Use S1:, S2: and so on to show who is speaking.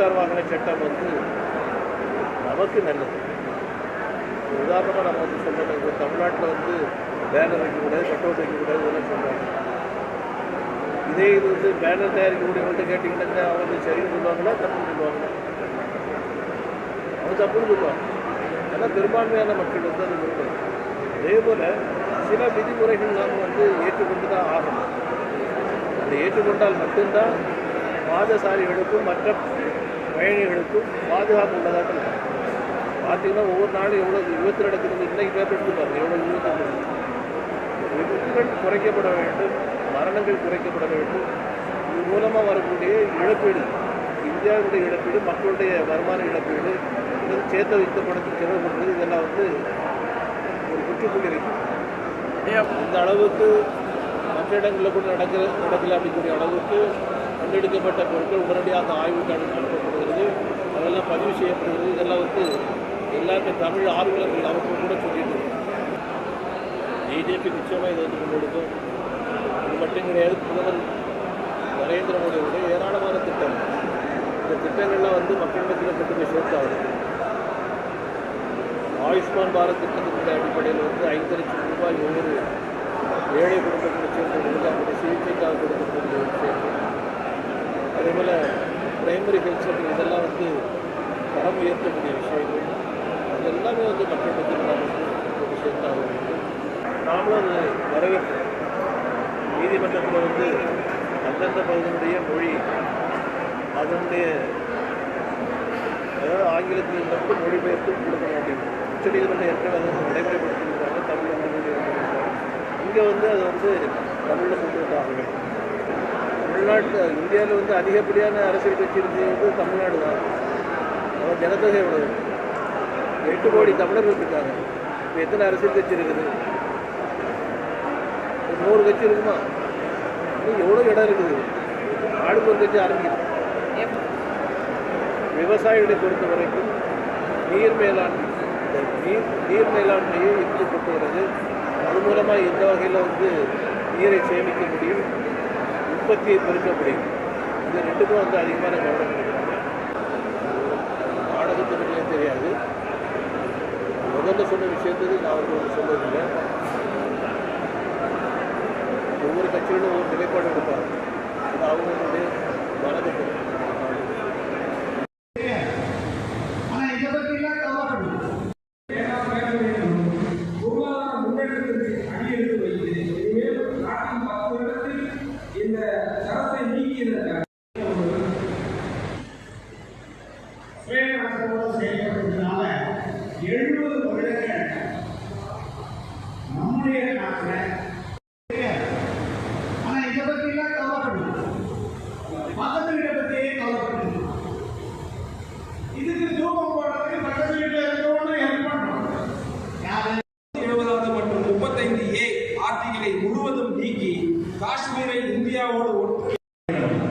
S1: Motor வாகன சட்டம் வந்து நமக்கு நல்லது. உதாரணமாக நம்ம வந்து சொல்கிறது இப்போ தமிழ்நாட்டில் வந்து பேனர் வைக்கக்கூடாது கட் வைக்கக்கூடாது இதெல்லாம் சொல்கிறாங்க இதே இது வந்து பேனர் தயாரிக்கக்கூடியவங்கள்ட்ட கேட்டிங்கன்னா அவங்க வந்து சரின்னு சொல்லுவாங்களா தப்புன்னு சொல்லுவாங்களா? அவங்க தப்புன்னு சொல்லுவாங்க. ஏன்னா பெரும்பான்மையான மக்கள் வந்து அது விரும்பும் அதே போல் சில விதிமுறைகள் நாம் வந்து ஏற்றுக்கொண்டு தான் ஆகணும். அதை ஏற்றுக்கொண்டால் மட்டும்தான் பாதசாரிகளுக்கும் மற்ற பயணிகளுக்கும் பாதுகாப்பு உள்ளதாக இருக்கும் பார்த்தீங்கன்னா ஒவ்வொரு நாளும் எவ்வளோ விபத்து நடக்குது இன்னைக்கு பேப்பர் எடுத்து பாருங்க. எவ்வளோ விபத்து நடக்குது. விபத்துகள் குறைக்கப்பட வேண்டும் மரணங்கள் குறைக்கப்பட வேண்டும். இது மூலமாக வரக்கூடிய இழப்பீடு இந்தியாவுடைய இழப்பீடு மக்களுடைய வருமான இழப்பீடு இது சேர்த்து வைத்த படத்துக்கு செலவு பண்ணுறது இதெல்லாம் வந்து ஒரு முற்றுப்புள்ளி வைக்கும் இந்த அளவுக்கு மற்ற இடங்களில் கூட நடக்கிற நடக்கல அப்படிக்கூடிய அளவுக்கு கண்டெடுக்கப்பட்ட பொருட்கள் உடனடியாக ஆய்வுக்கு அனு- அனுப்பப்படுகிறது. அதெல்லாம் பதிவு செய்யப்படுகிறது. இதெல்லாம் வந்து எல்லாருமே தமிழ் ஆர்வலர்கள் அவர்கள் கூட சொல்லிட்டு பிஜேபி நிச்சயமாக இதை வந்து கொண்டெடுக்கும் இது மட்டும் கிடையாது பிரதமர் நரேந்திர மோடியுடைய ஏராளமான திட்டம். இந்த திட்டங்கள்லாம் வந்து மக்களிடத்தில் கொண்டு போய் சேர்த்தாங்க. ஆயுஷ்மான் பாரத் திட்டத்தினுடைய அடிப்படையில் வந்து ஐந்து லட்சம் ரூபாய் ஒவ்வொரு ஏழை குடும்பங்களை சேர்ந்து கொடுக்கக்கூடிய சிகிச்சைக்காக கொடுக்கக்கூடிய விஷயங்கள் அதே போல் பிரைமரி ஹெல்த் சென்டர் இதெல்லாம் வந்து தரம் உயர்த்தக்கூடிய விஷயங்கள். அது எல்லாமே வந்து மக்களிடத்தில் நாம் வந்து கொண்டு வேண்டும் நாமளும் அது வரவேற்கிறோம். நீதிமன்றத்தில் வந்து அந்தந்த பகுதியினுடைய மொழி அதனுடைய அதாவது ஆங்கிலத்தில் மட்டும் மொழிபெயர்த்து கொடுக்கணும் அப்படின்னு உச்சநீதிமன்றம் ஏற்கனவே அதை வந்து நடைமுறைப்படுத்தியிருக்காங்க தமிழ் நடைமுறைப்படுத்தியிருக்காங்க இங்கே வந்து அது வந்து தமிழில் கொண்டு வந்தாங்க தமிழ்நாட்டு தமிழ்நாட்டில் இந்தியாவில் வந்து அதிகப்படியான அரசியல் கட்சி இருந்தது வந்து தமிழ்நாடு தான். நம்ம ஜனத்தொகை எவ்வளவு எட்டு கோடி தமிழர்கள் இருக்காங்க. இப்போ எத்தனை அரசியல் கட்சி இருக்குது? ஒரு நூறு கட்சி இருக்குமா? இன்னும் எவ்வளோ இடம் இருக்குது? நாடுக்கு ஒரு கட்சி ஆரம்பிக்குது. விவசாயிகளை பொறுத்த வரைக்கும் நீர் மேலாண்மை இந்த நீர் நீர் மேலாண்மையை எப்படி கொண்டு வருது அது மூலமாக எந்த வகையில் வந்து நீரை சேமிக்க முடியும் உற்பத்தியை பெருக்க முடியும் இது ரெண்டுக்கும் வந்து அதிகமான கவனம் கொடுக்குறாங்க நாடகத்தினர்களே தெரியாது. முதல்ல சொன்ன விஷயத்துக்கு நான் அவர்கள் சொல்லவில்லை ஒவ்வொரு கட்சியிலும் ஒவ்வொரு நிலைப்பாடு எடுப்பாங்க. அது அவங்களுடைய மனதை
S2: முழுவதும் நீக்கி காஷ்மீரை இந்தியாவோடு ஒட்டு